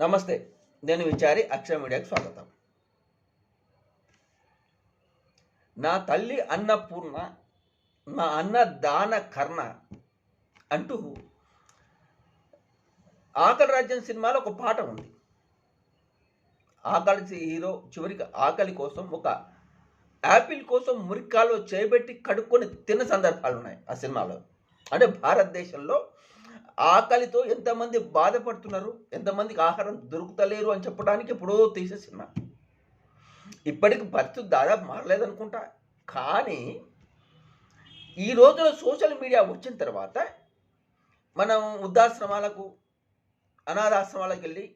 నమస్తే నేను విచారి అక్షర మీడియాకు స్వాగతం. నా తల్లి అన్నపూర్ణ నా అన్న దాన కర్ణ అంటూ ఆకలి రాజ్యం సినిమాలో ఒక పాట ఉంది. ఆకలి హీరో చివరికి ఆకలి కోసం ఒక యాపిల్ కోసం మురికాలో చేపెట్టి కడుక్కొని తిన్న సందర్భాలు ఉన్నాయి ఆ సినిమాలో. అంటే భారతదేశంలో ఆకలితో ఎంతమంది బాధపడుతున్నారు? ఎంతమందికి ఆహారం దొరుకుతలేరు అని చెప్పడానికి ఎప్పుడో తీసే ఇప్పటికి పరిస్థితి దాదాపు మారలేదనుకుంటా. కానీ ఈ రోజున సోషల్ మీడియా వచ్చిన తర్వాత మనం వృద్ధాశ్రమాలకు అనాథాశ్రమాలకు వెళ్ళి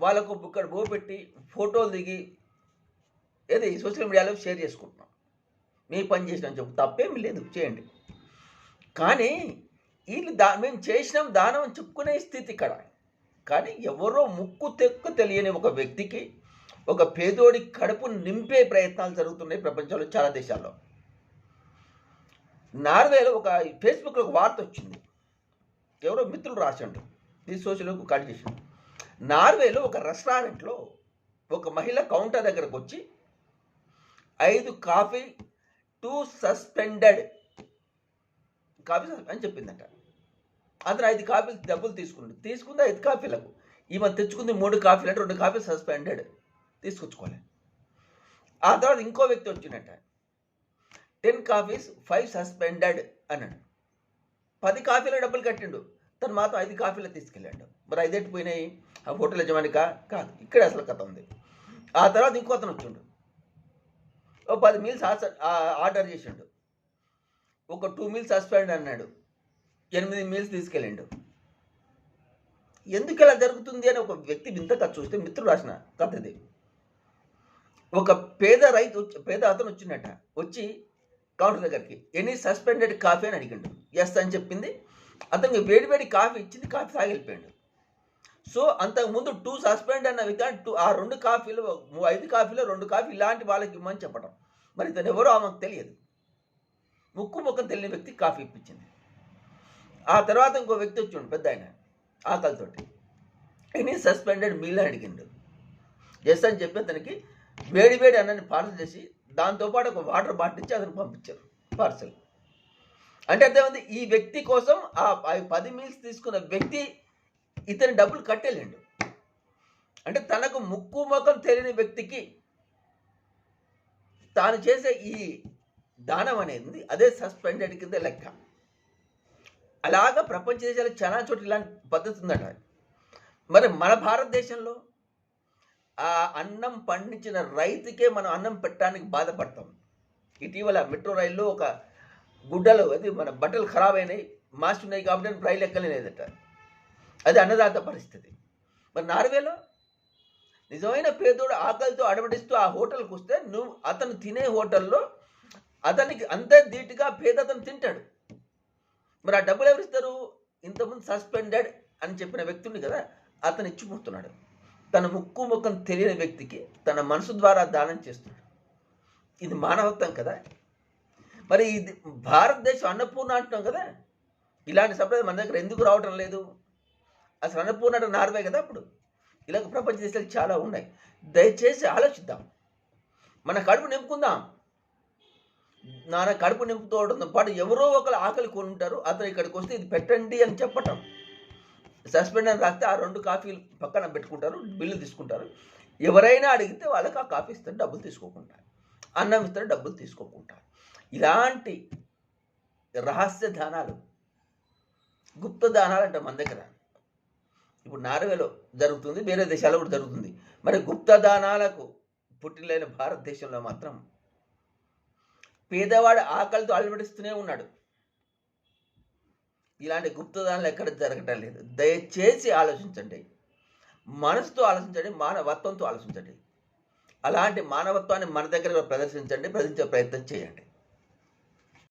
వాళ్ళకు ఇక్కడ పోపెట్టి ఫోటోలు దిగి ఏది సోషల్ మీడియాలో షేర్ చేసుకుంటున్నాం. మీ పని చేసిన చెప్పు తప్పేమి లేదు చేయండి. కానీ వీళ్ళు దా మేము చేసినాం దానం అని చెప్పుకునే స్థితి ఇక్కడ. కానీ ఎవరో ముక్కు తెక్కు తెలియని ఒక వ్యక్తికి ఒక పేదోడి కడుపు నింపే ప్రయత్నాలు జరుగుతున్నాయి ప్రపంచంలో చాలా దేశాల్లో. నార్వేలో ఒక ఫేస్బుక్లో ఒక వార్త వచ్చింది. ఎవరో మిత్రులు రాసిండు ఈ సోషల్కు కాల్ చేసిండు నార్వేలో ఒక రెస్టారెంట్లో ఒక మహిళ కౌంటర్ దగ్గరకు వచ్చి ఐదు కాఫీ టూ సస్పెండెడ్ కాపీస్ అని చెప్పిందట. అతను ఐదు కాపీలు డబ్బులు తీసుకున్నాడు. తీసుకుంది ఐదు కాఫీలకు ఈమె తెచ్చుకుంది మూడు కాఫీలు అంటే రెండు కాఫీలు సస్పెండెడ్ తీసుకొచ్చుకోలే. ఆ తర్వాత ఇంకో వ్యక్తి వచ్చిందట. టెన్ కాఫీస్ ఫైవ్ సస్పెండెడ్ అన్నాడు. పది కాఫీల డబ్బులు కట్టిండు. తను మాత్రం ఐదు కాఫీలు తీసుకెళ్ళాడు. మరి ఐదేటి పోయినాయి? ఆ హోటల్ యజమానిక? కాదు. ఇక్కడే అసలు కథ ఉంది. ఆ తర్వాత ఇంకో అతను వచ్చిండు. ఓ పది మీల్స్ ఆర్డర్ చేసిండు. ఒక టూ మీల్స్ సస్పెండ్ అన్నాడు. ఎనిమిది మీల్స్ తీసుకెళ్ళిండు. ఎందుకు ఇలా జరుగుతుంది అని ఒక వ్యక్తి వింత కథ చూస్తే మిత్రుడు రాసిన కథ ఇది. ఒక పేద రైతు పేద అతను వచ్చినట్ట వచ్చి కౌంటర్ దగ్గరికి ఎనీ సస్పెండెడ్ కాఫీ అని అడిగిండు. ఎస్ అని చెప్పింది. అతనికి వేడి వేడి కాఫీ ఇచ్చింది కాఫీ తాగి వెళ్ళిపోయాడు సో అంతకుముందు టూ సస్పెండ్ అన్న వ్యక్తి టూ ఆ రెండు కాఫీలు ఐదు కాఫీలో రెండు కాఫీ ఇలాంటి వాళ్ళకి ఇమ్మని చెప్పడం మరి ఇతను ఎవరో ఆమెకు తెలియదు. ముక్కు ముఖం తెలియని వ్యక్తి కాఫీ ఇప్పించింది. ఆ తర్వాత ఇంకో వ్యక్తి వచ్చిండు పెద్ద ఆయన ఆకలితోటి. ఎనీ సస్పెండెడ్ మీల్ అని అడిగిండు. ఎస్ అని చెప్పి అతనికి వేడి వేడి అన్నని పార్సల్ చేసి దాంతోపాటు ఒక వాటర్ బాటిల్ ఇచ్చి అతను పంపించారు పార్సల్. అంటే అర్థమైంది ఈ వ్యక్తి కోసం ఆ ఆ పది మీల్స్ తీసుకున్న వ్యక్తి ఇతని డబ్బులు కట్టేలేండు. అంటే తనకు ముక్కు ముఖం తెలియని వ్యక్తికి తాను చేసే ఈ దానం అనేది అదే సస్పెండెడ్ కింద లెక్క. అలాగా ప్రపంచ దేశాలు చాలా చోట్ల ఇలాంటి పద్ధతి ఉందట. మరి మన భారతదేశంలో ఆ అన్నం పండించిన రైతుకే మనం అన్నం పెట్టడానికి బాధపడతాం. ఇటీవల మెట్రో రైల్లో ఒక గుడ్డలు అది మన బట్టలు ఖరాబ్ అయినాయి మాసి కాబట్టి రైలు ఎక్కలేదట. అది అన్నదాత పరిస్థితి. మరి నార్వేలో నిజమైన పేదోడు ఆకలితో అడబడిస్తూ ఆ హోటల్కి వస్తే నువ్వు అతను తినే హోటల్లో అతనికి అంతే ధీటుగా పేదతను తింటాడు. మరి ఆ డబ్బులు ఎవరు ఇస్తారు? ఇంతకుముందు సస్పెండెడ్ అని చెప్పిన వ్యక్తి ఉంది కదా అతను ఇచ్చిపోతున్నాడు తన ముక్కు ముఖం తెలియని వ్యక్తికి తన మనసు ద్వారా దానం చేస్తున్నాడు. ఇది మానవత్వం కదా. మరి ఇది భారతదేశం అన్నపూర్ణ అంటున్నాం కదా. ఇలాంటి సంప్రదాయం మన దగ్గర ఎందుకు రావటం లేదు? అసలు అన్నపూర్ణ అంటే నార్వే కదా అప్పుడు. ఇలాగ ప్రపంచ దేశాలు చాలా ఉన్నాయి. దయచేసి ఆలోచిద్దాం. మన కడుపు నింపుకుందాం. నాన్న కడుపు నింపుతోవడంతో పాటు ఎవరో ఒకరు ఆకలి కొని ఉంటారు అతను ఇక్కడికి వస్తే ఇది పెట్టండి అని చెప్పటం. సస్పెండ్ అని రాస్తే ఆ రెండు కాఫీలు పక్కన పెట్టుకుంటారు బిల్లు తీసుకుంటారు. ఎవరైనా అడిగితే వాళ్ళకి ఆ కాఫీ ఇస్తారు డబ్బులు తీసుకోకుండా. అన్నం ఇస్తారు డబ్బులు తీసుకోకుండా. ఇలాంటి రహస్య దానాలు గుప్త దానాలు అంటారు మన దగ్గర. ఇప్పుడు నార్వేలో జరుగుతుంది వేరే దేశాల్లో కూడా జరుగుతుంది. మరి గుప్త దానాలకు పుట్టినైన భారతదేశంలో మాత్రం పేదవాడు ఆకలితో అలవడిస్తూనే ఉన్నాడు. ఇలాంటి గుప్తదానాలు ఎక్కడ జరగటం లేదు. దయచేసి ఆలోచించండి. మనసుతో ఆలోచించండి మానవత్వంతో ఆలోచించండి. అలాంటి మానవత్వాన్ని మన దగ్గర ప్రదర్శించండి ప్రదర్శించే ప్రయత్నం చేయండి.